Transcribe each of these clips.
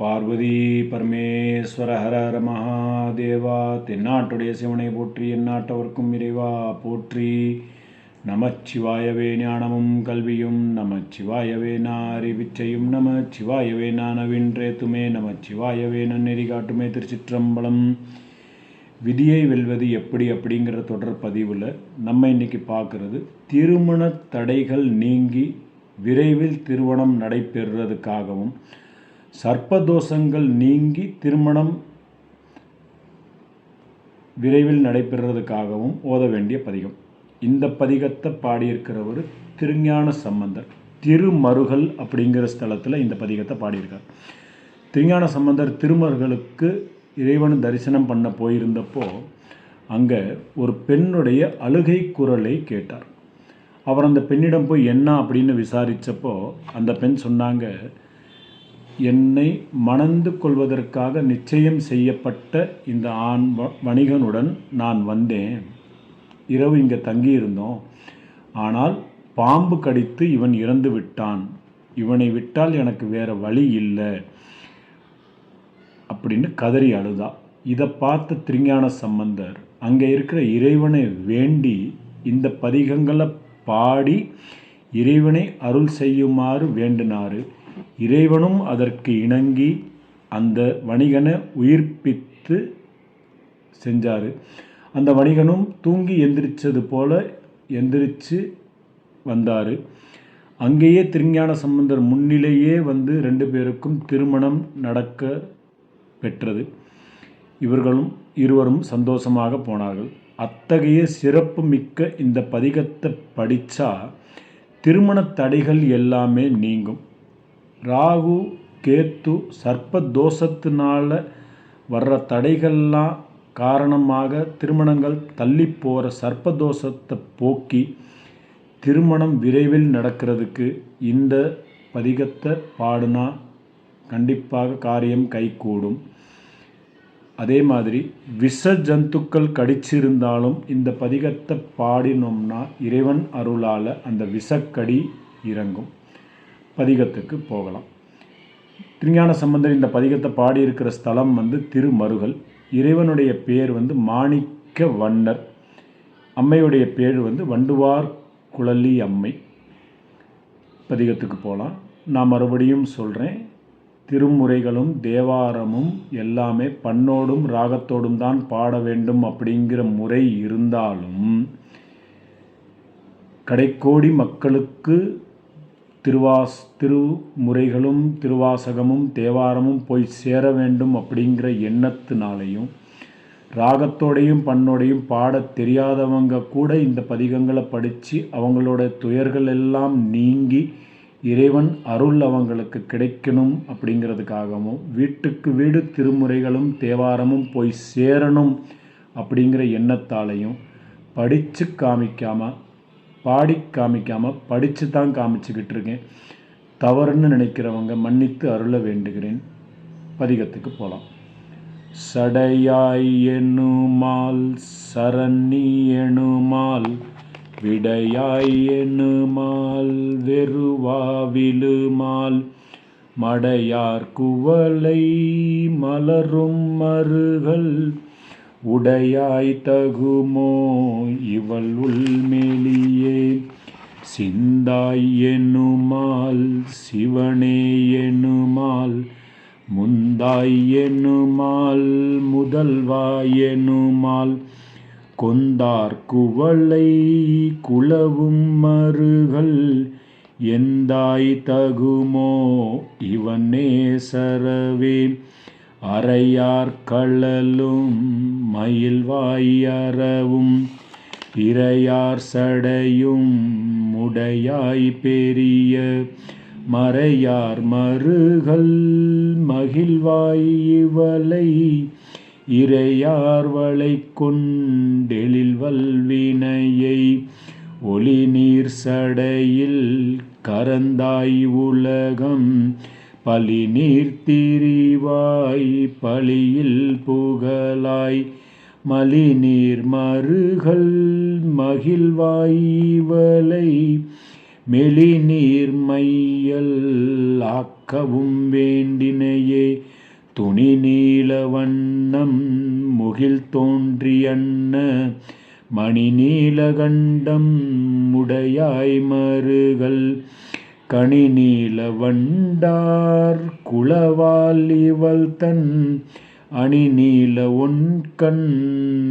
பார்வதி பரமேஸ்வர ஹர ஹர மகாதேவா தென்னாட்டுடைய சிவனை போற்றி எந்நாட்டவர்க்கும் இறைவா போற்றி. நமச்சிவாயவே ஞானமும் கல்வியும் நமச்சிவாயவே நாரிவிச்சையும் நமச்சிவாயவே நானவின்றேத்துமே நமச்சிவாயவே நன்னெறி காட்டுமே திருச்சிற்றம்பலம். விதியை வெல்வது எப்படி அப்படிங்கிற தொடர் பதிவில் நம்ம இன்னைக்கு பார்க்குறது திருமண தடைகள் நீங்கி விரைவில் திருமணம் நடைபெறுறதுக்காகவும் சர்ப்பதோஷங்கள் நீங்கி திருமணம் விரைவில் நடைபெறுறதுக்காகவும் ஓத வேண்டிய பதிகம். இந்த பதிகத்தை பாடியிருக்கிறவர் திருஞான சம்பந்தர். திருமருகல் அப்படிங்கிற ஸ்தலத்தில் இந்த பதிகத்தை பாடியிருக்கார். திருஞான சம்பந்தர் திருமருகலுக்கு இறைவன் தரிசனம் பண்ண போயிருந்தப்போ அங்கே ஒரு பெண்ணுடைய அழுகை குரலை கேட்டார். அவர் அந்த பெண்ணிடம் போய் என்ன அப்படின்னு விசாரித்தப்போ அந்த பெண் சொன்னாங்க என்னை மணந்து கொள்வதற்காக நிச்சயம் செய்யப்பட்ட இந்த ஆண் வ- வணிகனுடன் நான் வந்தேன். இரவு இங்கே தங்கியிருந்தோம். ஆனால் பாம்பு கடித்து இவன் இறந்து விட்டான். இவனை விட்டால் எனக்கு வேற வழி இல்லை. அப்படின்னு கதறி அழுதா. இதை பார்த்த திருஞான சம்பந்தர் அங்கே இருக்கிற இறைவனை வேண்டி இந்த பதிகங்களை பாடி இறைவனை அருள் செய்யுமாறு வேண்டினாரு. இறைவனும் அதற்கு இணங்கி அந்த வணிகனை உயிர்ப்பித்து செஞ்சார். அந்த வணிகனும் தூங்கி எந்திரிச்சது போல எந்திரிச்சு வந்தார். அங்கேயே திருஞான சம்பந்தர் முன்னிலேயே வந்து ரெண்டு பேருக்கும் திருமணம் நடக்க பெற்றது. இவர்களும் இருவரும் சந்தோஷமாக போனார்கள். அத்தகைய சிறப்பு மிக்க இந்த பதிகத்தை படித்தா திருமண தடைகள் எல்லாமே நீங்கும். ராகு கேத்து சர்ப்ப தோஷத்தினால வர்ற தடைகள்லாம் காரணமாக திருமணங்கள் தள்ளி போகிற சர்ப்ப தோஷத்தை போக்கி திருமணம் விரைவில் நடக்கிறதுக்கு இந்த பதிகத்தை பாடுனா கண்டிப்பாக காரியம் கைகூடும். அதே மாதிரி விஷ ஜந்துக்கள் கடிச்சிருந்தாலும் இந்த பதிகத்தை பாடினோம்னா இறைவன் அருளால் அந்த விஷக்கடி இறங்கும். பதிகத்துக்கு போகலாம். திருஞான சம்பந்தர் இந்த பதிகத்தை பாடியிருக்கிற ஸ்தலம் வந்து திருமருகல். இறைவனுடைய பேர் வந்து மாணிக்க வண்ணர். அம்மையுடைய பேர் வந்து வண்டுவார் குழலி அம்மை. பதிகத்துக்கு போகலாம் நான் மறுபடியும் சொல்கிறேன் திருமுறைகளும் தேவாரமும் எல்லாமே பண்ணோடும் ராகத்தோடும் தான் பாட வேண்டும் அப்படிங்கிற முறை இருந்தாலும் கடைக்கோடி மக்களுக்கு திருவாஸ் திருமுறைகளும் திருவாசகமும் தேவாரமும் போய் சேர வேண்டும் அப்படிங்கிற எண்ணத்தினாலையும் ராகத்தோடையும் பண்ணோடையும் பாடத் தெரியாதவங்க கூட இந்த பதிகங்களை படித்து அவங்களோட துயர்கள் எல்லாம் நீங்கி இறைவன் அருள் அவங்களுக்கு கிடைக்கணும் அப்படிங்கிறதுக்காகவும் வீட்டுக்கு வீடு திருமுறைகளும் தேவாரமும் போய் சேரணும் அப்படிங்கிற எண்ணத்தாலையும் படித்து காமிக்காமல் பாடி காமிக்காமல் படித்து தான் காமிச்சுக்கிட்டு இருக்கேன் தவறுன்னு நினைக்கிறவங்க மன்னித்து அருள வேண்டுகிறேன். பதிகத்துக்கு போகலாம் சடையாய் எனுமால் சரணி எனுமால் விடையாய் எனுமால் வெறுவாவிலுமால் மடையார் குவளை மலரும் மருகள் உடையாய் தகுமோ இவள் உள்மெளியே சிந்தாய் எனுமால் சிவனே எனுமால் முந்தாய் எனுமால் முதல்வாய் எனுமால் கொந்தார் குவளை குளவும் மருகள் எந்தாய் தகுமோ இவனே சரவே. அறையார் மயில்வாயறவும் அறவும் இறையார் சடையும் முடையாய் பெரிய மறையார் மருகல் மகிழ்வாய் இவளை இறையார் வளை கொண்டெழில் வல்வினையை ஒளி நீர் சடையில் கரந்தாய் உலகம் பலி நீர்த்திரிவாய் பழியில் புகழாய். மலிநீர் மருகல் மகிழ்வாய்வலை இவளை. மெலிநீர் மையல் ஆக்கவும் வேண்டினையே. துணி நீல வண்ணம் முகில் தோன்றியன்ன மணி நீலகண்டம் உடையாய் மருகல் கணிநீல வண்டார் குளவால் இவள் தன் அணிநீல ஒன்கண்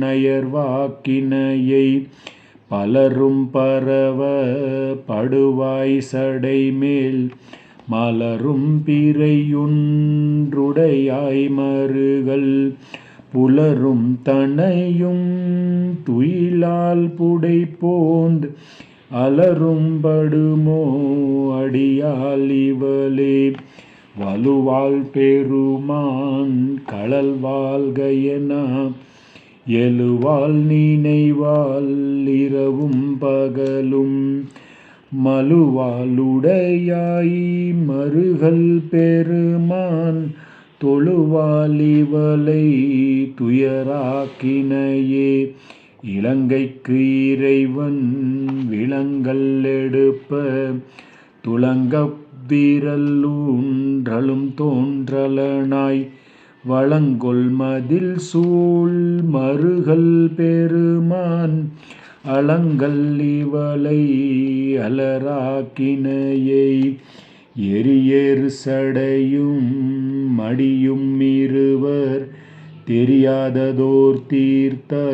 நயர்வாக்கினையை பலரும் பரவ படுவாய் சடை மேல் மலரும் பிறையுன்றுடையாய் மருகள் புலரும் தனையும் துயிலால் புடை போந்து அலரும்படுமோ அடியால் இவளே. வலுவாள் பெருமான் களல் வாழ்கையனா எழுவாள் நினைவாள் இரவும் பகலும். மலுவாளுடையாய் மருகல் பெருமான் தொழுவாள் துயராக்கினையே. இலங்கைக்கு இறைவன் விலங்கல் எடுப்ப துளங்க வீரல்லூன்றலும் தோன்றலனாய். வளங்கொள் மதில் சூழ் மருகல் பெருமான் அலங்கல் இவளை அலராக்கினையை. எரியேறு சடையும் மடியும் இருவர் தெரியாததோர் தீர்த்தரல்லாயவனே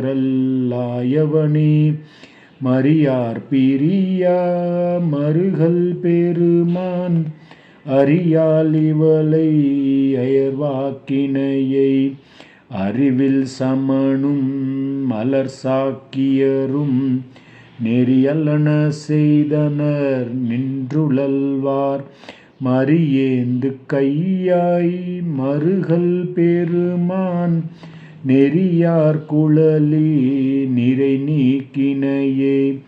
மரியார் பிரியா மருகல் பெருமான் அறியால் இவளை அயர்வாக்கினையை அறிவில் சமனும் மலர் சாக்கியரும் நெறியல்லன செய்தனர் நின்றுழல்வார். மரியேந்து கையாய் மறுகல் பெருமான் நெறியார் குழலி நிறை நீக்கினையே.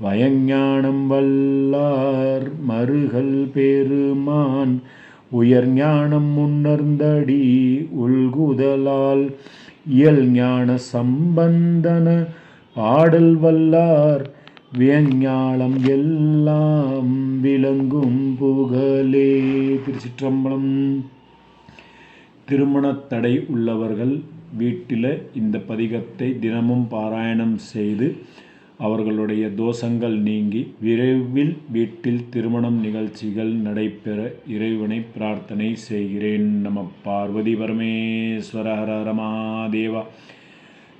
வயஞானம் வல்லார் மருகல் பெருமான் உயர் ஞானம் முன்னர்ந்தடி உள்குதலால். இயல் ஞான சம்பந்தன பாடல் வல்லார் வியஞானம் எல்லாம் விளங்கும் புகழே. திருச்சிற்றம்பலம். திருமணத்தடை உள்ளவர்கள் வீட்டில் இந்த பதிகத்தை தினமும் பாராயணம் செய்து அவர்களுடைய தோஷங்கள் நீங்கி விரைவில் வீட்டில் திருமணம் நிகழ்ச்சிகள் நடைபெற இறைவனை பிரார்த்தனை செய்கிறேன். நம பார்வதி பரமேஸ்வர ஹர ஹர